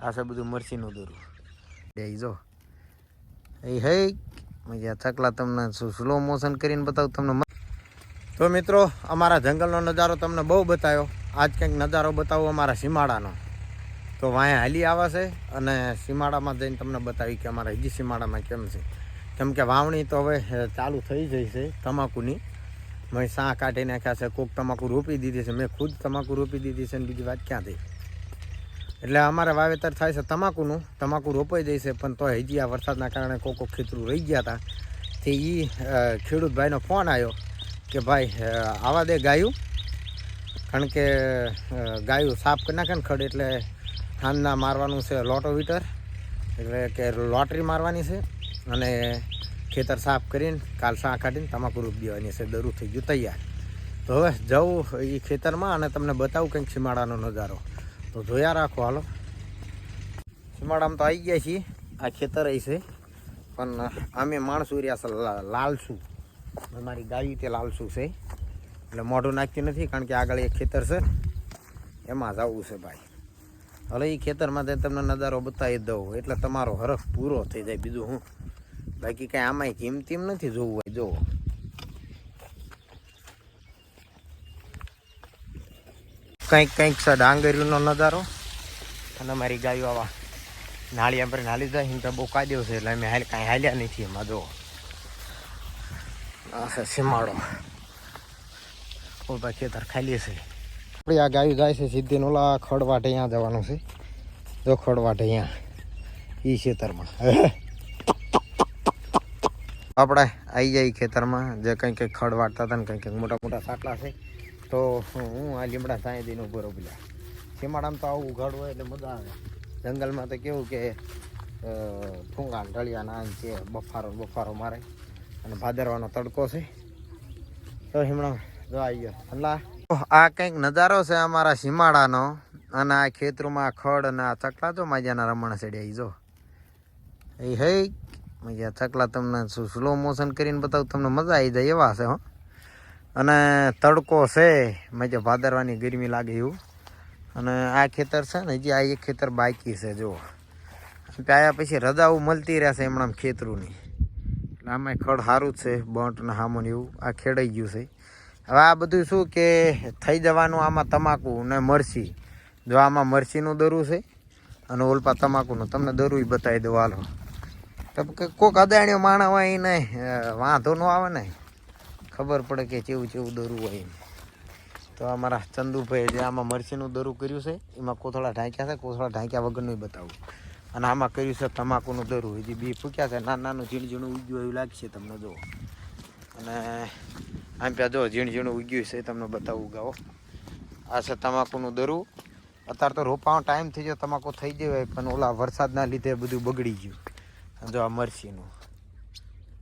આ છે બધું મરચીનું દોરું એ જો. એ હૈ મજા થકલા તમને સ્લો મોશન કરીને બતાવું, તમને તો મિત્રો, અમારા જંગલનો નજારો તમને બહુ બતાવ્યો. આજ કંઈક નજારો બતાવો અમારા સીમાડાનો. તો વાંહે હાલી આવે છે અને સીમાડામાં જઈને તમને બતાવી કે અમારા હજી સીમાડામાં કેમ છે. કેમ કે વાવણી તો હવે ચાલુ થઈ જઈ છે તમાકુની. મેં સાં કાઢી નાખ્યા છે, કોક તમાકુ રોપી દીધી છે. મેં ખુદ તમાકુ રોપી દીધી છે અને બીજી વાત ક્યાં થઈ એટલે અમારે વાવેતર થાય છે તમાકુનું. તમાકુ રોપાઈ જાય છે, પણ તો હજી આ વરસાદના કારણે કોકો ખેતરું રહી ગયા હતા તે એ ખેડૂત ભાઈનો ફોન આવ્યો કે ભાઈ આવા દે ગાયું. કારણ કે ગાયું સાફ કરી નાખે ને ખડ એટલે હાંજના મારવાનું છે લોટો વીટર. એટલે કે લોટરી મારવાની છે અને ખેતર સાફ કરીને કાલ સાં કાઢીને તમાકુ રૂપ દેવાની છે. દરું થઈ ગયું તૈયાર. તો હવે જવું એ ખેતરમાં અને તમને બતાવું કંઈક સીમાડાનો નજારો. તો જોયા રાખો હાલો. સીમાડામાં તો આવી ગયા છીએ. આ ખેતર છે. પણ અમે માણસો રહ્યા લાલશું અમારી ગાયું તે લાલસું છે. એટલે મોઢું નાખતી નથી કારણ કે આગળ એક ખેતર છે. એમાં જવું છે ભાઈ. હવે એ ખેતરમાં જઈને તમને નજારો બતાવી દઉં. એટલે તમારો હરખ પૂરો થઈ જાય બીજું હું. બાકી કાંઈ આમાંય કિંમતીમ નથી જોવું જોવો કંઈક કંઈક છે ડાંગરીનો નજારો. અને મારી ગાયો આવા નાળી પર નાલી જાય, એમ તો બહુ કાદ્યો છે, એટલે અમે હાલ કાંઈ હાલ્યા નથી એમાં જો સીમાડો. ઓલા ખેતર ખાલી છે. આપણે આ ગાયું જાય છે સીધી ઓલા ખડવાટે અહીંયા જવાનું છે. જો ખડવાટે અહીંયા. એ ખેતરમાં. આપણે આવી જાય ખેતરમાં, જે કંઈક કંઈક ખડ વાટતા હતા ને કંઈક કંઈક મોટા મોટા સાટલા છે. તો હું આ લીમડા સાંઈ દઈને ઊભો રહું સીમાડામાં તો આવું ઉઘાડું હોય એટલે મજા આવે. જંગલમાં તો કેવું કે ફૂંગા ઢળિયા ના છે બફારો બફારો મારે. અને ભાદરવાનો તડકો છે. તો હિમણા જો આવી ગયો. અલ્લા આ કંઈક નજારો છે અમારા સીમાડાનો અને આ ખેતરોમાં ખડ અને આ ચકલા જો માજાના રમણ ચડ્યા જો. એ હૈ, મજા ચકલા તમને સ્લો મોશન કરીને બતાવું, તમને મજા આવી જાય એવા છે હો. અને તડકો છે મજા ભાદરવાની ગરમી લાગે એવું. અને આ ખેતર છે ને, હજી આ એક ખેતર બાકી છે જો આવ્યા પછી રજાઓ મળતી રહેશે હમણાં ખેતરોની. એટલે આમાં ખડ સારું જ છે, બંટ ને હામોન એવું. આ ખેડાઈ ગયું છે. હવે આ બધું શું કે, થઈ જવાનું આમાં તમાકુ ને મરસી જો આમાં મરસીનું દરું છે, અને ઓલપા તમાકુનું. તમને દરું બતાવી દઉં, હાલો. તો કોક અદાણીઓ માણા હોય એને વાંધો ન આવે ને. ખબર પડે કે કેવું કેવું દરું હોય એમ. તો અમારા ચંદુભાઈ જે આમાં મરચીનું દરું કર્યું છે, એમાં કોથળા ઢાંક્યા છે, કોથળા ઢાંક્યા વગરનું બતાવું. અને આમાં કર્યું છે તમાકુનું દરું. હજી બી ફૂક્યા છે, નાનું નાનું ઝીણ ઝીણું ઉગ્યું એવું લાગશે તમને જો અને આમ ત્યાં જો ઝીણ ઝીણું ઉગ્યું છે તમને બતાવું ગાઓ. આ છે તમાકુનું દરું. અત્યારે તો રોપાવાનો ટાઈમ થઈ ગયો, તમાકુ થઈ ગયો પણ ઓલા વરસાદના લીધે બધું બગડી ગયું. જો આ મરસીનું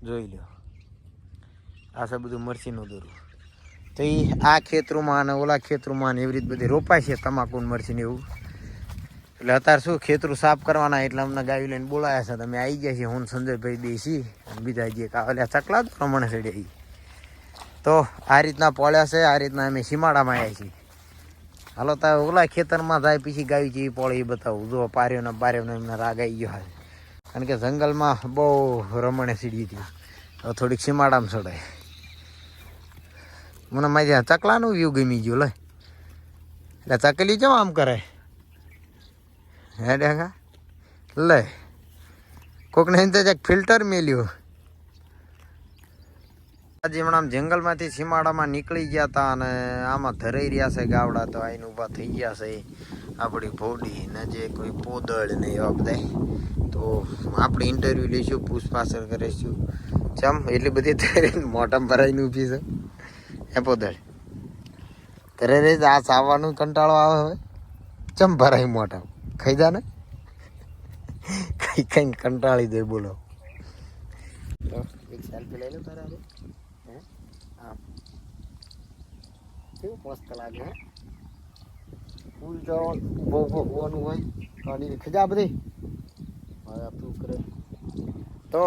જોઈ લો આ છે બધું મરચીનું દોરું. તો એ આ ખેતરોમાં અને ઓલા ખેતરોમાં એવી રીતે બધી રોપાય છે તમાકુ ને એવું. એટલે અત્યારે શું ખેતરું સાફ કરવાના એટલે અમને ગાયું લઈને બોલાયા છે. તમે આવી ગયા છીએ, હું સંજયભાઈ બે છીએ. બીજા જે કાવલ્યા ચકલા જ પ્રમાણે ચડ્યા. તો આ રીતના પોળ્યા છે, આ રીતના અમે સીમાડામાં આવ્યા છીએ. હાલો તો ઓલા ખેતરમાં જાય પછી ગાયું છે એ પોળે એ બતાવું. જો પાર્યો પાર્યોને પાર્યો એમને રાગ આવી ગયો કારણ કે જંગલમાં બહુ રમણે સીડી હતી. હવે થોડીક સીમાડામાં ચડાય મને આ ચકલાનું વ્યૂ ગમી ગયું, લે. એટલે ચકલી જો આમ કરે? હે ડેગા? લે, કોકને એમ તો ફિલ્ટર મેલ્યું. આજે હમણાં જંગલમાંથી સીમાડામાં નીકળી ગયા હતા અને આમાં ધરાઈ રહ્યા છે ગાવડા, તો આઈને ઊભા થઈ ગયા છે. આપણી ભોડી ને જે કોઈ પોદળ ને એવા બધા. તો આપણે ઇન્ટરવ્યૂ લઈશું, પૂછપાછળ કરીશું. ચમ, એટલી બધી મોટા ભરાઈને ઊભી છે. હે પોદળ. ઘરે રે આ સાવાનું કંટાળો આવે હવે. ચમ ભરાય મોટા ખાઈ જા ને. કઈ કઈ કંટાળી દે બોલો. એક સેલ્ફી લઈ હે? હા. કેવું મસ્ત લાગે ફૂલ તો ઊભો ઊભો હોવાનું હોય કાઢીને ખજા બધી. કરે. તો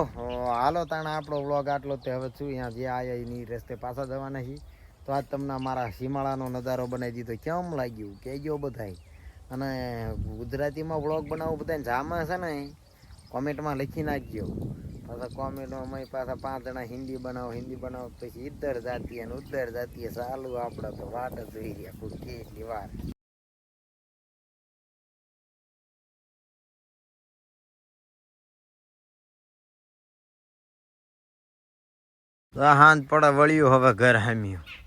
હાલો તાણે, આપણો વ્લોગ આટલો તે. હવે શું, અહીંયા જે આવ્યા એની રસ્તે પાછા જવાના છીએ. તો આજ તમને અમારા સીમાળાનો નજારો બનાવી દીધો. કેમ લાગ્યું? કહેજો બધાય. અને ગુજરાતીમાં બ્લોગ બનાવો બધાને જામાં છે ને, કોમેન્ટમાં લખી નાખજો. પાછા કોમેન્ટમાં અમે પાછા પાંચ જણા હિન્દી બનાવો હિન્દી બનાવો, પછી ઇધર જાતીએ ને ઉધર જાતીએ ચાલુ આપણે તો વાટ જ જોઈ રહ્યા કોઈ કેટલી વાર. હાંજ પડે, વળ્યું હવે ઘર હામ્યું.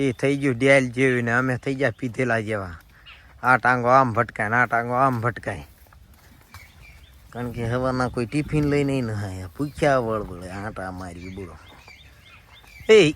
એ થઈ ગયું ડેલ જેવી ને અમે થઈ ગયા પીધેલા જેવા. આ ટાંગો આમ ભટકાય આ ટાંગો આમ ભટકાય. કારણ કે હવાના કોઈ ટિફિન લઈને ન હા પૂછ્યા વળ વળે આટા મારી બોલો એ